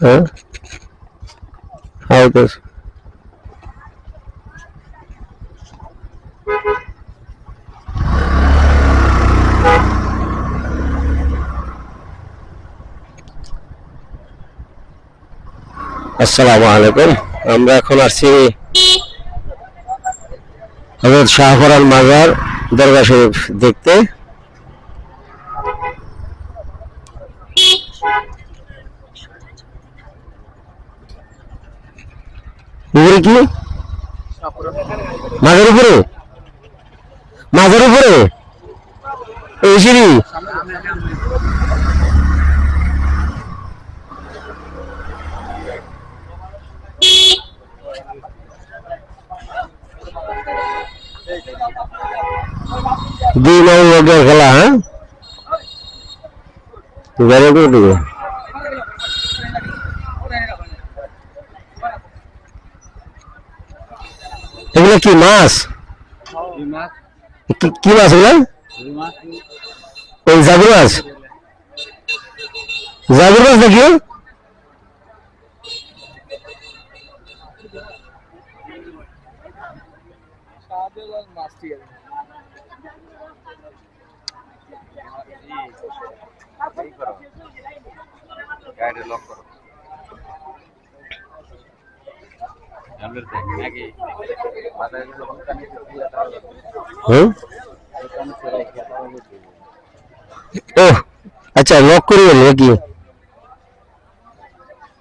হ্যাঁ? হাই কর আসসালামু আলাইকুম। আমরা এখন আসছি হজরত শাহফরান মাজার দরগা শরীফ দেখতে। উপরে কি? মাজার উপরে? মাজার উপরে? এই সিঁড়ি? দুই নম্বর খেলা হ্যাঁ? গাড়ি করে এগুলো কি মাছ? কি- মাছ এগুলো? ওই জাগুর মাছ? জাগুর মাছ নাকি? লক করো। ও আচ্ছা লক করে গেল নাকি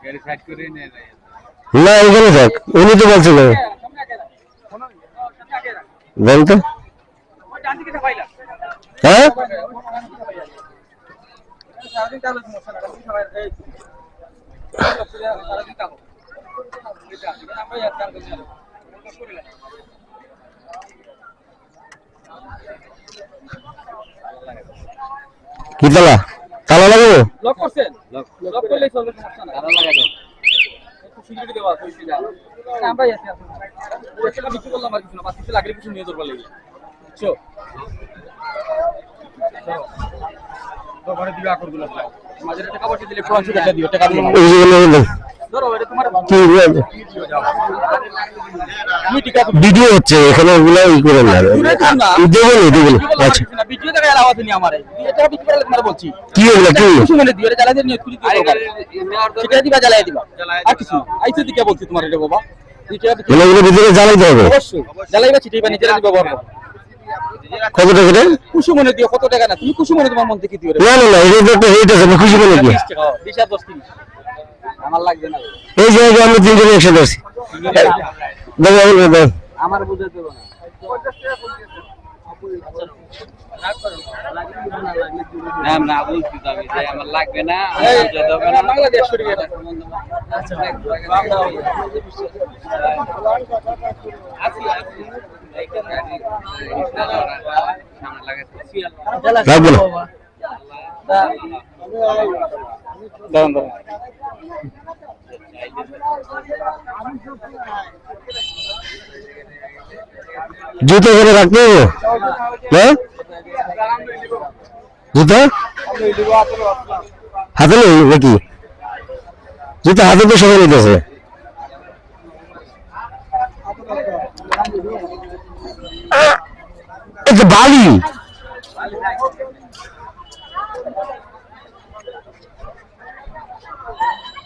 গাড়ি সাইড করে নিয়ে যায় না এখানে থাক উনি তো বলছিল বল তো হ্যাঁ কি তালা? তালা লাগাবো? লক করছেন? লক লক করলেই চলবে সমস্যা নাই। তারা লাগা দাও একটু সিকিউরিটি দেওয়া আছে ওইটা আমরা আছি এখন ওইটা বিক্রি করলাম আর কিছু না কিছু লাগলে কিছু নিয়ে ধরবার লাগে। বুঝছ তো ঘরে দিবে আকরগুলো। মাঝে টাকা পয়সা দিলে ফ্রন্ট টাকা দিও টাকা দিও এই যে বলে বলে। ধরো এটা তোমার কি বলে? তুমি টিকা ভিডিও হচ্ছে এখানে ওগুলো ই করে না। দেবেন দেবেন আচ্ছা। ভিডিও দেখা গেল আওয়াজ আমারে। এটা বিক্রি করলে তোমার বলছি। কি ওগুলো কি কিছু দিও এটা জ্বালাই নিয়ে তুই সেটা দিবা জ্বালাই দিবা। আর কিছু আইসে দিকে বলছি তোমার এটা বাবা। এগুলো এগুলো ভিতরে জ্বালাইতে হবে? অবশ্যই। জ্বালাইবা চিটাইবা নিজেরা দিবা ব্যবহার কত টাকা রে? খুশি মনে দিও কত টাকা না। তুমি খুশি মনে তোমার মন থেকে দিও না এটা খুশি বলে কি বিশ টাকা বিশ আর দশ তিরিশ। আমার লাগবে না এই যে এই যে আমরা তিনজন একসাথে আছি। দাদা দাদা আমার বুঝে দেবো না। না না বলছি তো আমি যে আমার লাগবে না না। বাংলাদেশ লাগবে না? দাঁড়ান দাঁড়ান। জুতো করে রাখতে জুতো? হাতে নেই নাকি? জুতো হাতে তো সবাই নিতেছে। বালি।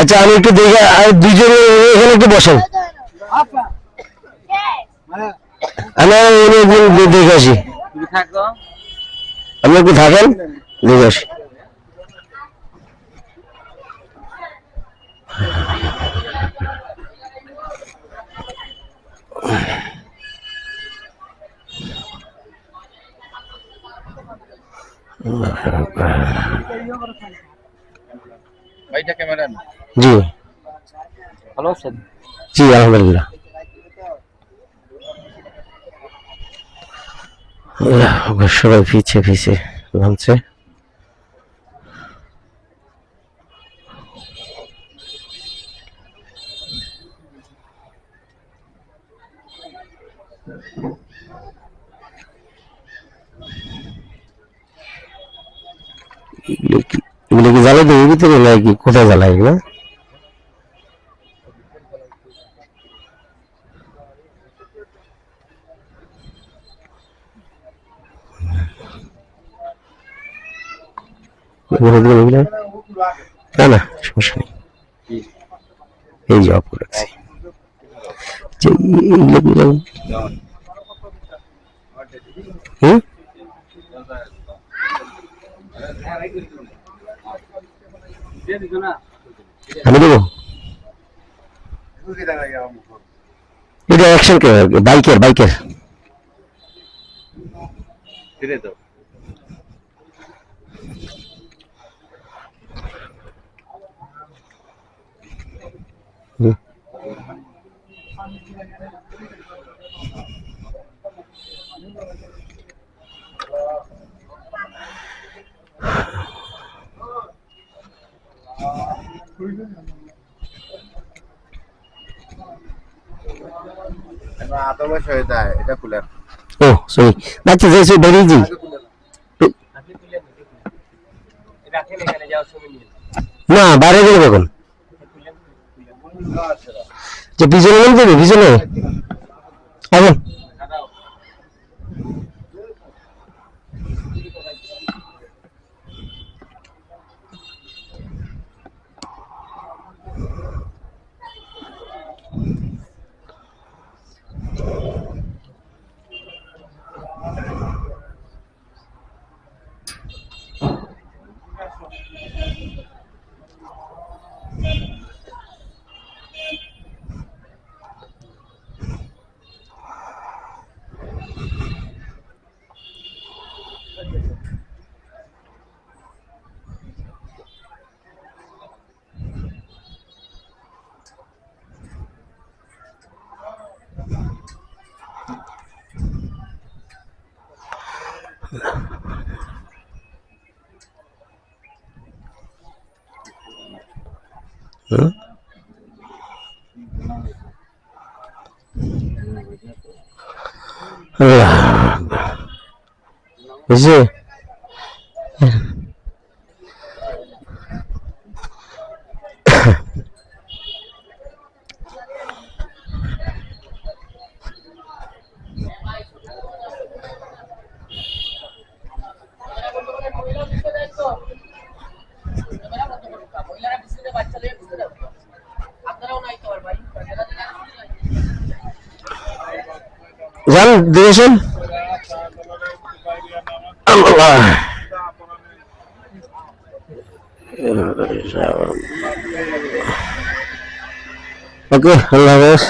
আচ্ছা আমি একটু দেখে, আর দুজনে এখানে একটু বসেন। আমি উনি দেখে আসি। আপনি একটু থাকেন? দেখে আসি। ভাইটা জি। ভালো আছেন? জি আলহামদুলিল্লাহ। সবাই পিছে পিছে নামছে। এগুলো কি- জ্বালাই দেবে ভিতরে নাকি? কোথায় জ্বালাই এগুলো? না না, সমস্যা নেই। এই যে অফ রাখছি না আমি দেবো এটা অ্যাকশন কে বাইকের বাইকের ফিরে হুম। আত বয়স হয়ে যায় এটা খুলে ও সরি বাচ্চা যাইছো বেরিয়ে যাই। না বাইরে গেলে কখন? যে পিছনে দেবে পিছনে? এখন হুম? যান দিয়েছেন? ওকে আল্লাহ হাফেজ।